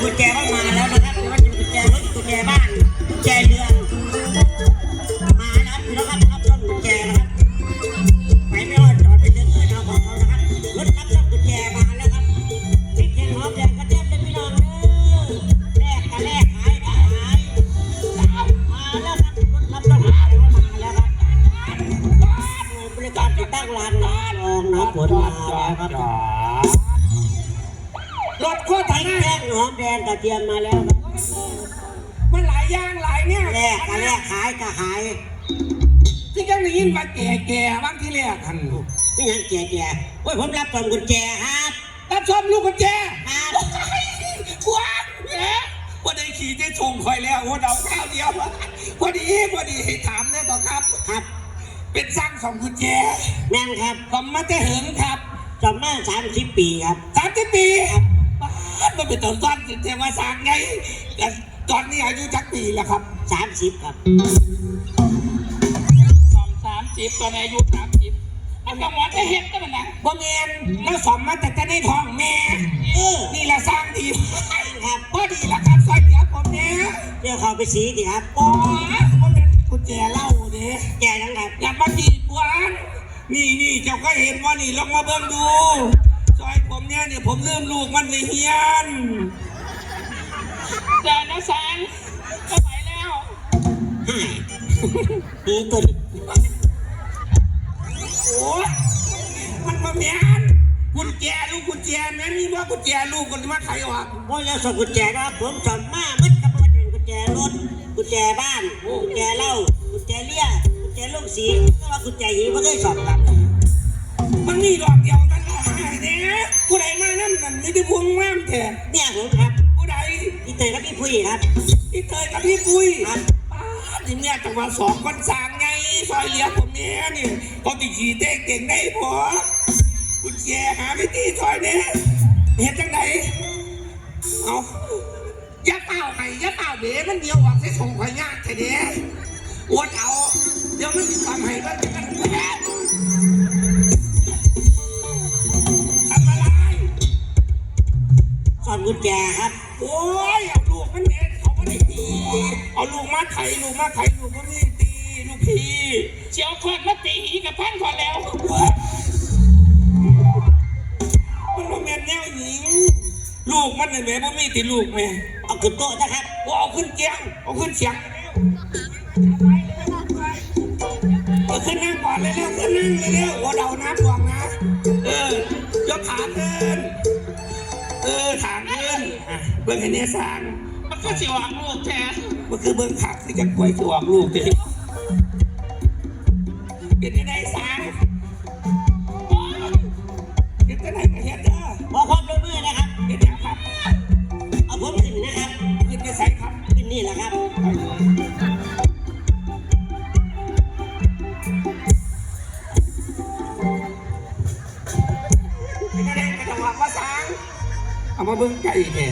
กุญแจเข้ามาแล้วนะครับไม่ว่าจะเป็นกุญแจรถกุญแจบ้านกุญแจเรือมาแล้วพี่น้องครับรับต้นกุญแจนะครับไปไม่รอดจอดไปถึงอื่นเอาของเขานะครับรถรับต้นกุญแจมาแล้วครับพริกแกงหอมแดงกระเทียมเลยพี่น้องเด้อแลกกันแลกขายกันขายมาแล้วครับรถรับต้นกุญแจมาแล้วครับบริการติดตั้งรานน้ำรองน้ำฝนมาแล้วครับ รถโคตรพไทริยกแกงหอมแดงกระเทียมมาแล้วครับมันหลายอย่างหลายเนี่ยแลกกันแลกขายกันขายที่ยังได้ยินว่าแก่แก่ๆบางที่แรกทันนี่ยังแก่แก่โอ้ยผมรับส่งกุญแจครับรับชมลูกกุญแจครับว้าวแหมวันนี้ขี่ได้ชงคอยแล้วหัวเดาข้าวเดียวพอดีพอดีให้ถามเนี่ยต่อครับ ครับเป็นสร้างสองกุญแจแม่นครับผมมาแต่เหิงครับจอมมาสามสิบปีครับสามสิบปีบ้านมัน เป็นตัวก้อนเทวาสร้างไงแต่ตอนนี้อายุจักปีแล้วครับสามสิบครับสองสามสิบตอนอายุสามสิบเอากระหมอนจะเห็นกันมันนะบ่เมียนแล้วสอมมาแต่จะได้ทองแม่เออนี่แหละสร้างดีครับพอดีละครับซอยเดียวผมเนี่ยเดี๋ยวเขาไปสีดิครับโอ้ยมันเป็นกุญแจเหล้าเด้แกยังครับอย่ามาจีบหวานนี่นี่เจ้าก็เห็นว่านี่ลองมาเบิ่งดูซอยผม เนี่ยเนี่ยผมลืมลูกมันไปเฮียนเดินนะสังก็ไปแล้วให้นี่ตัวนี้โอ้ยมันมาเมียนกุญแจลูกกุญแจแม่มีว่ากุญแจลูกคนที่มาไขออกผมจะส่งกุญแจนะครับผมจอมมามัดครับว่าจะเป็นกุญแจรถกุญแจบ้านกุญแจเหล้ากุญแจเลี้ยกุญแจลูกสีก็ว่ากุญแจหญิงไม่เคยสอบครับ มันมีดอกเดียวกัน เนี่ยผู้ใดมานั่นนั่นไม่ได้พวงแม่มแท้เนี่ยผมครับผู้ใดพี่เตยกับพี่พุ้ยครับพี่เตยกับพี่ปุ้ยครับทีเนี่ยจังหวะสองคนสางไงซอยเหลียผมเนี่ยนี่เขาติขี่เต้เก่งได้พอกุญแจหาไม่ตีซอยเนี่ยเห็นจังไหนเอายาเปล่าให้ยาเปล่าเบ๋มันเดียวออกใส่ส่งข่อยยากแค่เนี้ยอวดเอาเดี๋ยวมันจะทำให้มัน กุญแจครับ โอ้ยเอาลูกมันเน็ตเขาไม่ได้ตีเอาลูกมาไถลูกมาไถลูกมันไม่ตีลูกพี่เชียวคอดมาตีหีกับพันก่อนแล้ว มันโมเมนแนวหญิง ลูกมันเลยแม่บ่มีติลูกแม่เอาขึ้นโต๊ะนะครับว่าเอาขึ้นเกียงเอาขึ้นเสียงเอาขึ้นนั่งก่อนเลยแล้วขึ้นนั่งเลยแล้วว่าเดาน้ำบวงนะ เออยกขาขึ้นเออถาง เบิ่งให้เนี่ยสางมันก็สิวางลูกแท้มันคือเบิ่งผักที่จะกล้วยตัวออกลูกดิเป็นยังไงสางเป็นยังไงกันเฮ็ดเด้อขอความร่วมมือนะครับเป็นยังครับเอาผมขึ้นนะครับขึ้นไปใส่ครับขึ้นนี่แหละครับเป็นยังไงกระจังหวะภาษาเอามาเบิ่งไก่แท้